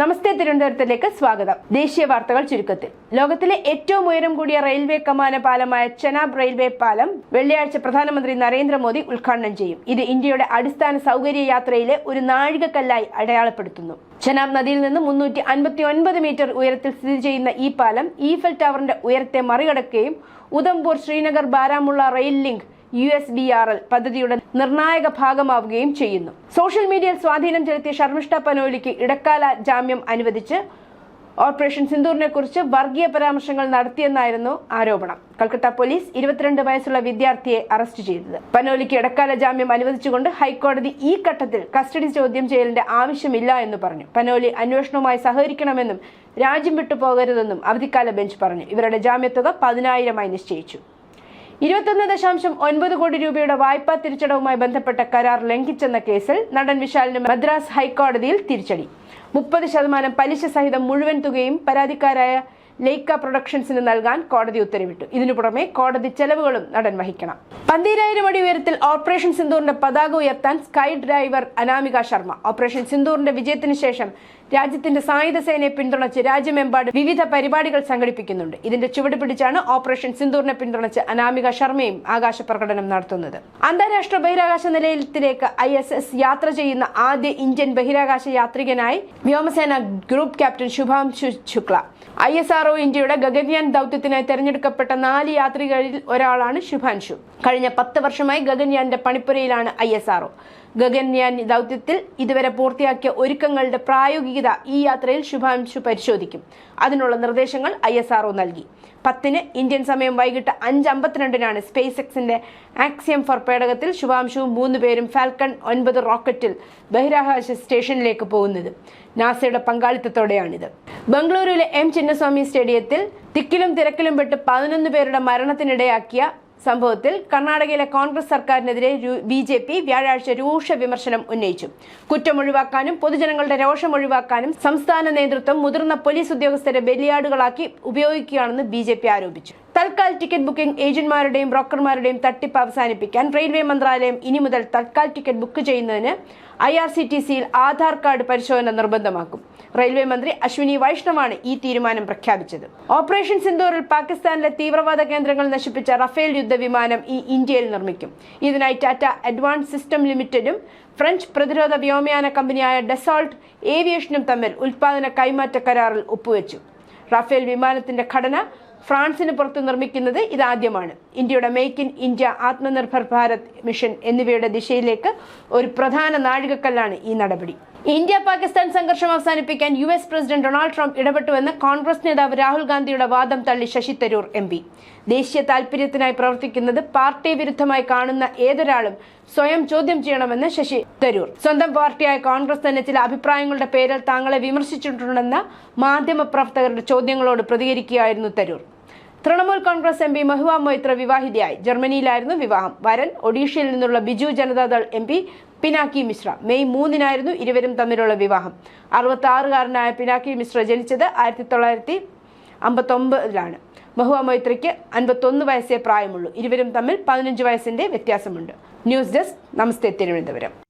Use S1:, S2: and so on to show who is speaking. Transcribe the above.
S1: നമസ്തേ തിരുവനന്തപുരത്തിലേക്ക് സ്വാഗതം ദേശീയ വാർത്തകൾ ചുരുക്കത്തിൽ ലോകത്തിലെ ഏറ്റവും ഉയരം കൂടിയ റെയിൽവേ കമാന പാലമായ ചെനാബ് റെയിൽവേ പാലം വെള്ളിയാഴ്ച പ്രധാനമന്ത്രി നരേന്ദ്രമോദി ഉദ്ഘാടനം ചെയ്യും ഇത് ഇന്ത്യയുടെ അടിസ്ഥാന സൗകര്യ യാത്രയിലെ ഒരു നാഴികക്കല്ലായി അടയാളപ്പെടുത്തുന്നു ചെനാബ് നദിയിൽ നിന്ന് മുന്നൂറ്റി അൻപത്തി ഒൻപത് മീറ്റർ ഉയരത്തിൽ സ്ഥിതി ചെയ്യുന്ന ഈ പാലം ഈഫൽ ടവറിന്റെ ഉയരത്തെ മറികടക്കുകയും Udhampur Srinagar Baramulla rail link U S D R L പദ്ധതിയുടെ നിർണായക ഭാഗമാവുകയും ചെയ്യുന്നു സോഷ്യൽ മീഡിയയിൽ സ്വാധീനം ചെലുത്തിയ ശർമിഷ്ഠ പനോലിക്ക് ഇടക്കാല ജാമ്യം അനുവദിച്ച് ഓപ്പറേഷൻ സിന്ദൂറിനെ കുറിച്ച് വർഗീയ പരാമർശങ്ങൾ നടത്തിയെന്നായിരുന്നു ആരോപണം കൽക്കട്ട പോലീസ് ഇരുപത്തിരണ്ട് വയസ്സുള്ള വിദ്യാർത്ഥിയെ അറസ്റ്റ് ചെയ്തത് പനോലിക്ക് ഇടക്കാല ജാമ്യം അനുവദിച്ചുകൊണ്ട് ഹൈക്കോടതി ഈ ഘട്ടത്തിൽ കസ്റ്റഡി ചോദ്യം ചെയ്യലിന്റെ ആവശ്യമില്ല എന്ന് പറഞ്ഞു പനോലി അന്വേഷണവുമായി സഹകരിക്കണമെന്നും രാജ്യം വിട്ടുപോകരുതെന്നും അവധിക്കാല ബെഞ്ച് പറഞ്ഞു ഇവരുടെ ജാമ്യത്തുക പതിനായിരമായി നിശ്ചയിച്ചു ഇരുപത്തൊന്ന് ദശാംശം ഒൻപത് കോടി രൂപയുടെ വായ്പാ തിരിച്ചടവുമായി ബന്ധപ്പെട്ട കരാർ ലംഘിച്ചെന്ന കേസിൽ നടൻ വിശാലിന് മദ്രാസ് ഹൈക്കോടതിയിൽ തിരിച്ചടി മുപ്പത് ശതമാനം പലിശ സഹിതം മുഴുവൻ തുകയും പരാതിക്കാരായ ലൈക്ക പ്രൊഡക്ഷൻസിന് നൽകാൻ കോടതി ഉത്തരവിട്ടു ഇതിനു പുറമെ കോടതി ചെലവുകളും നടൻ വഹിക്കണം പന്തീരായിരം അടി ഉയരത്തിൽ ഓപ്പറേഷൻ സിന്ദൂറിന്റെ പതാക ഉയർത്താൻ sky driver Anamika Sharma operation സിന്ദൂറിന്റെ വിജയത്തിന് ശേഷം രാജ്യത്തിന്റെ സായുധ സേനയെ പിന്തുണച്ച് രാജ്യമെമ്പാടും വിവിധ പരിപാടികൾ സംഘടിപ്പിക്കുന്നുണ്ട് ഇതിന്റെ ചുവട് പിടിച്ചാണ് ഓപ്പറേഷൻ സിന്ദൂറിനെ പിന്തുണച്ച് അനാമിക ശർമ്മയും ആകാശ പ്രകടനം നടത്തുന്നത് അന്താരാഷ്ട്ര ബഹിരാകാശ നിലയത്തിലേക്ക് ഐ യാത്ര ചെയ്യുന്ന ആദ്യ ഇന്ത്യൻ ബഹിരാകാശ യാത്രികനായി വ്യോമസേന group captain Shubhanshu Shukla I S R O ഇന്ത്യയുടെ ഗഗൻയാൻ ദൗത്യത്തിനായി തെരഞ്ഞെടുക്കപ്പെട്ട നാല് യാത്രികരിൽ ഒരാളാണ് ശുഭാൻഷു കഴിഞ്ഞ പത്ത് വർഷമായി ഗഗൻയാന്റെ പണിപ്പുരയിലാണ് ഐ എസ് ആർഒ ഗഗൻയാൻ ദൗത്യത്തിൽ ഇതുവരെ പൂർത്തിയാക്കിയ ഒരുക്കങ്ങളുടെ പ്രായോഗികത ഈ യാത്രയിൽ ശുഭാംശു പരിശോധിക്കും അതിനുള്ള നിർദ്ദേശങ്ങൾ ഐ എസ് ആർഒ നൽകി പത്തിന് ഇന്ത്യൻ സമയം വൈകിട്ട് അഞ്ച് അമ്പത്തിരണ്ടിനാണ് സ്പേസ് എക്സിന്റെ ആക്സിയം ഫോർ പേടകത്തിൽ ശുഭാംശുവും മൂന്ന് പേരും ഫാൽക്കൺ ഒൻപത് റോക്കറ്റിൽ ബഹിരാകാശ സ്റ്റേഷനിലേക്ക് പോകുന്നത് നാസയുടെ പങ്കാളിത്തത്തോടെയാണിത് ബംഗളൂരുവിലെ എം ചിന്നസ്വാമി സ്റ്റേഡിയത്തിൽ തിക്കിലും തിരക്കിലും പെട്ട് പതിനൊന്ന് പേരുടെ മരണത്തിനിടയാക്കിയ സംഭവത്തിൽ കർണാടകയിലെ കോൺഗ്രസ് സർക്കാരിനെതിരെ ബി ജെ പി വ്യാഴാഴ്ച രൂക്ഷ വിമർശനം ഉന്നയിച്ചു കുറ്റം ഒഴിവാക്കാനും പൊതുജനങ്ങളുടെ രോഷം ഒഴിവാക്കാനും സംസ്ഥാന നേതൃത്വം മുതിർന്ന പോലീസ് ഉദ്യോഗസ്ഥരെ ബലിയാടുകളാക്കി ഉപയോഗിക്കുകയാണെന്ന് ബി ആരോപിച്ചു തൽക്കാൽ ടിക്കറ്റ് ബുക്കിംഗ് ഏജന്റ്മാരുടെയും ബ്രോക്കർമാരുടെയും തട്ടിപ്പ് അവസാനിപ്പിക്കാൻ റെയിൽവേ മന്ത്രാലയം ഇനി മുതൽ തൽക്കാൽ ടിക്കറ്റ് ബുക്ക് ചെയ്യുന്നതിന് ഐ ആർ സി ടി സിയിൽ ആധാർ കാർഡ് പരിശോധന നിർബന്ധമാക്കും റെയിൽവേ മന്ത്രി അശ്വിനി വൈഷ്ണവാണ് ഈ തീരുമാനം പ്രഖ്യാപിച്ചത് ഓപ്പറേഷൻ സിന്ദൂറിൽ പാകിസ്ഥാനിലെ തീവ്രവാദ കേന്ദ്രങ്ങൾ നശിപ്പിച്ച റഫേൽ യുദ്ധവിമാനം ഈ ഇന്ത്യയിൽ നിർമ്മിക്കും ഇതിനായി ടാറ്റ അഡ്വാൻസ് സിസ്റ്റം ലിമിറ്റഡും ഫ്രഞ്ച് പ്രതിരോധ വ്യോമയാന കമ്പനിയായ ഡെസോൾട്ട് ഏവിയേഷനും തമ്മിൽ ഉൽപാദന കൈമാറ്റ കരാറിൽ ഒപ്പുവെച്ചു റഫേൽ വിമാനത്തിന്റെ ഘടന ഫ്രാൻസിന് പുറത്ത് നിർമ്മിക്കുന്നത് ഇതാദ്യമാണ് ഇന്ത്യയുടെ make in India Atmanirbhar Bharat mission എന്നിവയുടെ ദിശയിലേക്ക് ഒരു പ്രധാന നാഴികക്കല്ലാണ് ഈ നടപടി ഇന്ത്യ പാകിസ്ഥാൻ സംഘർഷം അവസാനിപ്പിക്കാൻ U S president Donald Trump ഇടപെട്ടുവെന്ന് കോൺഗ്രസ് നേതാവ് രാഹുൽ ഗാന്ധിയുടെ വാദം തള്ളി ശശി തരൂർ എം പി ദേശീയ താൽപര്യത്തിനായി പ്രവർത്തിക്കുന്നത് പാർട്ടി വിരുദ്ധമായി കാണുന്ന ഏതൊരാളും സ്വയം ചോദ്യം ചെയ്യണമെന്ന് ശശി തരൂർ സ്വന്തം പാർട്ടിയായ കോൺഗ്രസ് തന്നെ ചില അഭിപ്രായങ്ങളുടെ പേരിൽ താങ്കളെ വിമർശിച്ചിട്ടുണ്ടെന്ന മാധ്യമ പ്രവർത്തകരുടെ ചോദ്യങ്ങളോട് പ്രതികരിക്കുകയായിരുന്നു തരൂർ തൃണമൂൽ കോൺഗ്രസ് എം പി മഹുവ മൊയ്ത്ര വിവാഹിതയായി ജർമ്മനിയിലായിരുന്നു വിവാഹം വരൻ ഒഡീഷയിൽ നിന്നുള്ള Biju Janata Dal M P പിനാക്കി Mishra May മൂന്നിനായിരുന്നു ഇരുവരും തമ്മിലുള്ള വിവാഹം അറുപത്തി ആറുകാരനായ പിനാക്കി മിശ്ര ജനിച്ചത് ആയിരത്തി തൊള്ളായിരത്തി ഒമ്പതിലാണ് മഹുവ മൊയ്ത്രയ്ക്ക് അൻപത്തൊന്ന് വയസ്സേ പ്രായമുള്ളൂ ഇരുവരും തമ്മിൽ പതിനഞ്ച് വയസ്സിന്റെ വ്യത്യാസമുണ്ട് ന്യൂസ് ഡെസ്ക് നമസ്തേ തിരുവനന്തപുരം